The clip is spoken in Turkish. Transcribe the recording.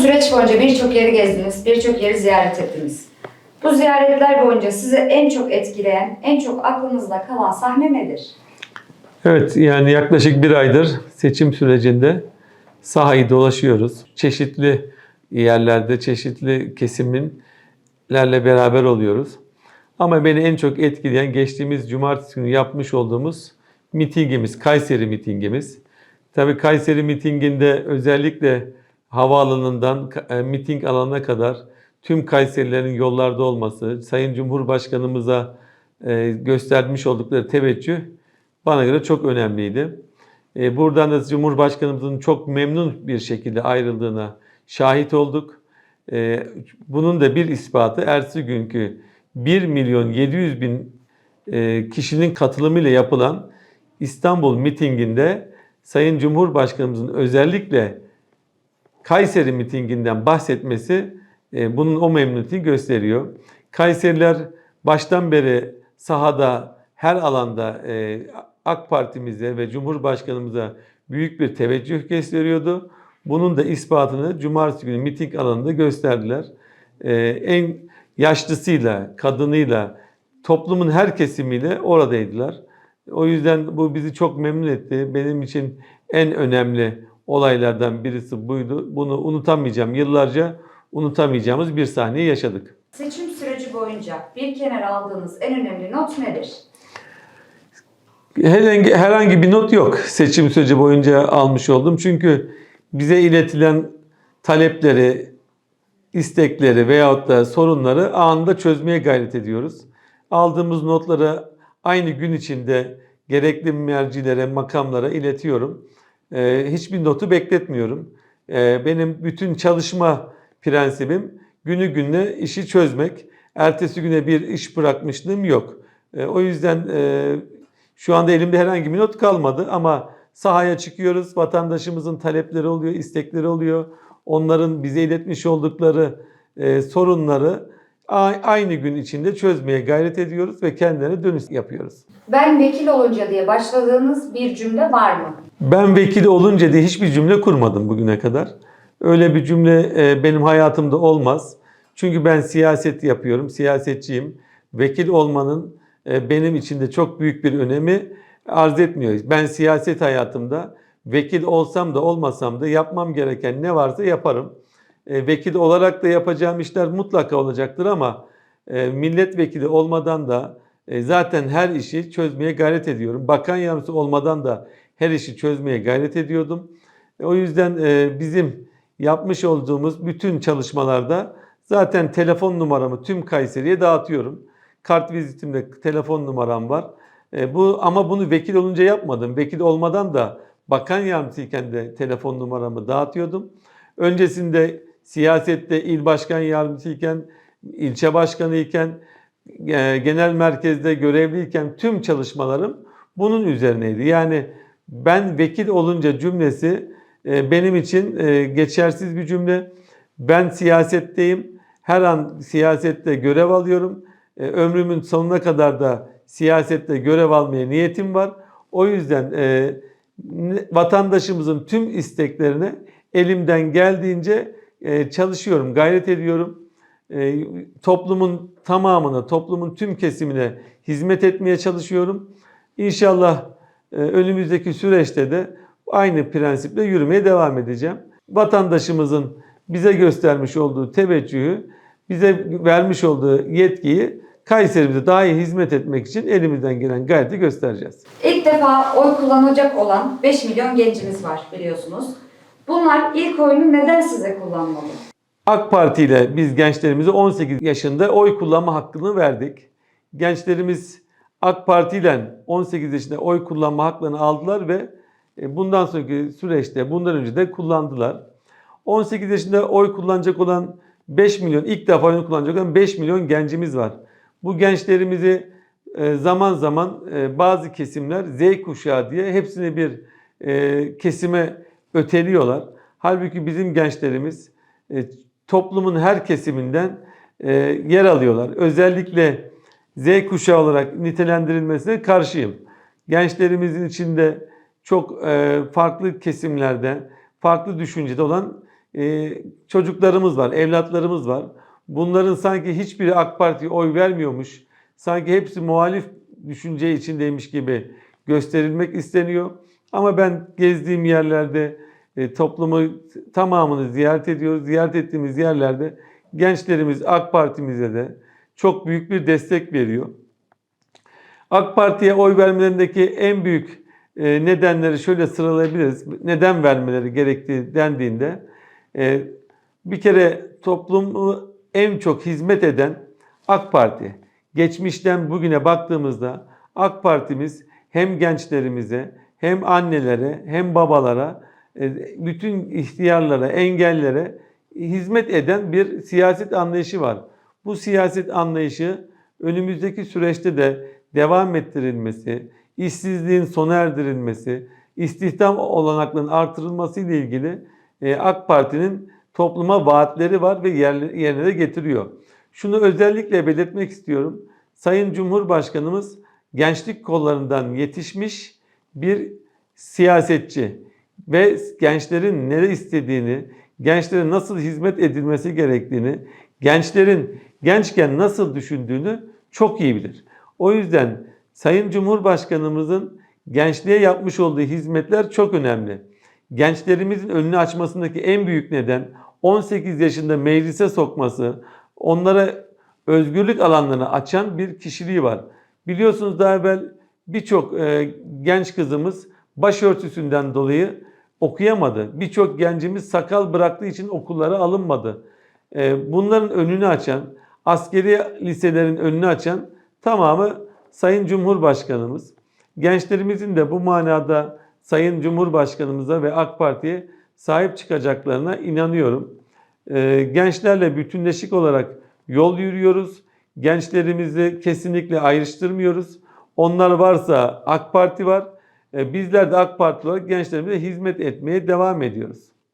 Süreç boyunca birçok yeri gezdiniz, birçok yeri ziyaret ettiniz. Bu ziyaretler boyunca sizi en çok etkileyen, en çok aklınızda kalan sahne nedir? Evet yani yaklaşık bir aydır seçim sürecinde sahayı dolaşıyoruz. Çeşitli yerlerde çeşitli kesimlerle beraber oluyoruz. Ama beni en çok etkileyen geçtiğimiz cumartesi günü yapmış olduğumuz mitingimiz, Kayseri mitingimiz. Tabii Kayseri mitinginde özellikle havaalanından e, miting alanına kadar tüm Kayserilerin yollarda olması, Sayın Cumhurbaşkanımıza e, göstermiş oldukları teveccüh bana göre çok önemliydi. E, Buradan da Cumhurbaşkanımızın çok memnun bir şekilde ayrıldığına şahit olduk. E, Bunun da bir ispatı ertesi günkü 1 milyon 700 bin e, kişinin katılımıyla yapılan İstanbul mitinginde Sayın Cumhurbaşkanımızın özellikle Kayseri mitinginden bahsetmesi e, bunun o memnuniyeti gösteriyor. Kayseriler baştan beri sahada her alanda e, AK Partimize ve Cumhurbaşkanımıza büyük bir teveccüh gösteriyordu. Bunun da ispatını cumartesi günü miting alanında gösterdiler. E, en yaşlısıyla, kadınıyla, toplumun her kesimiyle oradaydılar. O yüzden bu bizi çok memnun etti. Benim için en önemli olaylardan birisi buydu. Bunu unutamayacağım. Yıllarca unutamayacağımız bir sahneyi yaşadık. Seçim süreci boyunca bir kenara aldığınız en önemli not nedir? Herhangi, herhangi bir not yok seçim süreci boyunca almış oldum. Çünkü bize iletilen talepleri, istekleri veyahut da sorunları anında çözmeye gayret ediyoruz. Aldığımız notları aynı gün içinde gerekli mercilere, makamlara iletiyorum. Ee, hiçbir notu bekletmiyorum. Ee, benim bütün çalışma prensibim günü gününe işi çözmek. Ertesi güne bir iş bırakmışlığım yok. Ee, o yüzden e, şu anda elimde herhangi bir not kalmadı ama sahaya çıkıyoruz. Vatandaşımızın talepleri oluyor, istekleri oluyor. Onların bize iletmiş oldukları e, sorunları aynı gün içinde çözmeye gayret ediyoruz ve kendilerine dönüş yapıyoruz. Ben vekil olunca diye başladığınız bir cümle var mı? Ben vekili olunca diye hiçbir cümle kurmadım bugüne kadar. Öyle bir cümle e, benim hayatımda olmaz. Çünkü ben siyaset yapıyorum, siyasetçiyim. Vekil olmanın e, benim için de çok büyük bir önemi arz etmiyor. Ben siyaset hayatımda vekil olsam da olmasam da yapmam gereken ne varsa yaparım. E, Vekil olarak da yapacağım işler mutlaka olacaktır ama milletvekili olmadan da zaten her işi çözmeye gayret ediyorum. Bakan yardımcısı olmadan da her işi çözmeye gayret ediyordum. E, O yüzden e, bizim yapmış olduğumuz bütün çalışmalarda zaten telefon numaramı tüm Kayseri'ye dağıtıyorum. Kart vizitimde telefon numaram var. E, bu ama bunu vekil olunca yapmadım. Vekil olmadan da bakan yardımcısıyken de telefon numaramı dağıtıyordum. Öncesinde siyasette il başkan yardımcısıyken, ilçe başkanı iken, genel merkezde görevliyken tüm çalışmalarım bunun üzerineydi. Yani ben vekil olunca cümlesi e, benim için e, geçersiz bir cümle. Ben siyasetteyim. Her an siyasette görev alıyorum. E, Ömrümün sonuna kadar da siyasette görev almaya niyetim var. O yüzden vatandaşımızın tüm isteklerine elimden geldiğince çalışıyorum, gayret ediyorum. Toplumun tamamına, toplumun tüm kesimine hizmet etmeye çalışıyorum. İnşallah önümüzdeki süreçte de aynı prensiple yürümeye devam edeceğim. Vatandaşımızın bize göstermiş olduğu teveccühü, bize vermiş olduğu yetkiyi Kayseri'mize daha iyi hizmet etmek için elimizden gelen gayreti göstereceğiz. İlk defa oy kullanacak olan 5 milyon gencimiz var biliyorsunuz. Bunlar ilk oyunu neden size kullanmalı? AK Parti ile biz gençlerimize 18 yaşında oy kullanma hakkını verdik. Gençlerimiz AK Parti ile 18 yaşında oy kullanma haklarını aldılar ve e, bundan sonraki süreçte bundan önce de kullandılar. 18 yaşında oy kullanacak olan 5 milyon, ilk defa oy kullanacak olan 5 milyon gencimiz var. Bu gençlerimizi e, zaman zaman e, bazı kesimler Z kuşağı diye hepsini bir kesime öteliyorlar. Halbuki bizim gençlerimiz toplumun her kesiminden yer alıyorlar. Özellikle Z kuşağı olarak nitelendirilmesine karşıyım. Gençlerimizin içinde çok e, farklı kesimlerde, farklı düşüncede olan e, çocuklarımız var, evlatlarımız var. Bunların sanki hiçbiri AK Parti'ye oy vermiyormuş, sanki hepsi muhalif düşünce içindeymiş gibi gösterilmek isteniyor. Ama ben gezdiğim yerlerde e, toplumu tamamını ziyaret ediyoruz. Ziyaret ettiğimiz yerlerde gençlerimiz AK Parti'mize de çok büyük bir destek veriyor. AK Parti'ye oy vermelerindeki en büyük e, nedenleri şöyle sıralayabiliriz. Neden vermeleri gerektiği dendiğinde e, bir kere toplumu en çok hizmet eden AK Parti. Geçmişten bugüne baktığımızda AK Parti'miz hem gençlerimize hem annelere hem babalara e, bütün ihtiyarlara, engellere hizmet eden bir siyaset anlayışı var. Bu siyaset anlayışı önümüzdeki süreçte de devam ettirilmesi, işsizliğin sona erdirilmesi, istihdam olanaklarının artırılması ile ilgili e, AK Parti'nin topluma vaatleri var ve yerine de getiriyor. Şunu özellikle belirtmek istiyorum. Sayın Cumhurbaşkanımız gençlik kollarından yetişmiş bir siyasetçi ve gençlerin ne istediğini, gençlere nasıl hizmet edilmesi gerektiğini, gençlerin gençken nasıl düşündüğünü çok iyi bilir. O yüzden Sayın Cumhurbaşkanımızın gençliğe yapmış olduğu hizmetler çok önemli. Gençlerimizin önünü açmasındaki en büyük neden 18 yaşında meclise sokması, onlara özgürlük alanlarını açan bir kişiliği var. Biliyorsunuz daha evvel birçok e, genç kızımız başörtüsünden dolayı okuyamadı. Birçok gencimiz sakal bıraktığı için okullara alınmadı. E, bunların önünü açan, askeri liselerin önünü açan tamamı Sayın Cumhurbaşkanımız. Gençlerimizin de bu manada Sayın Cumhurbaşkanımıza ve AK Parti'ye sahip çıkacaklarına inanıyorum. E, gençlerle bütünleşik olarak yol yürüyoruz. Gençlerimizi kesinlikle ayrıştırmıyoruz. Onlar varsa AK Parti var. E, bizler de AK Parti olarak gençlerimize hizmet etmeye devam ediyoruz.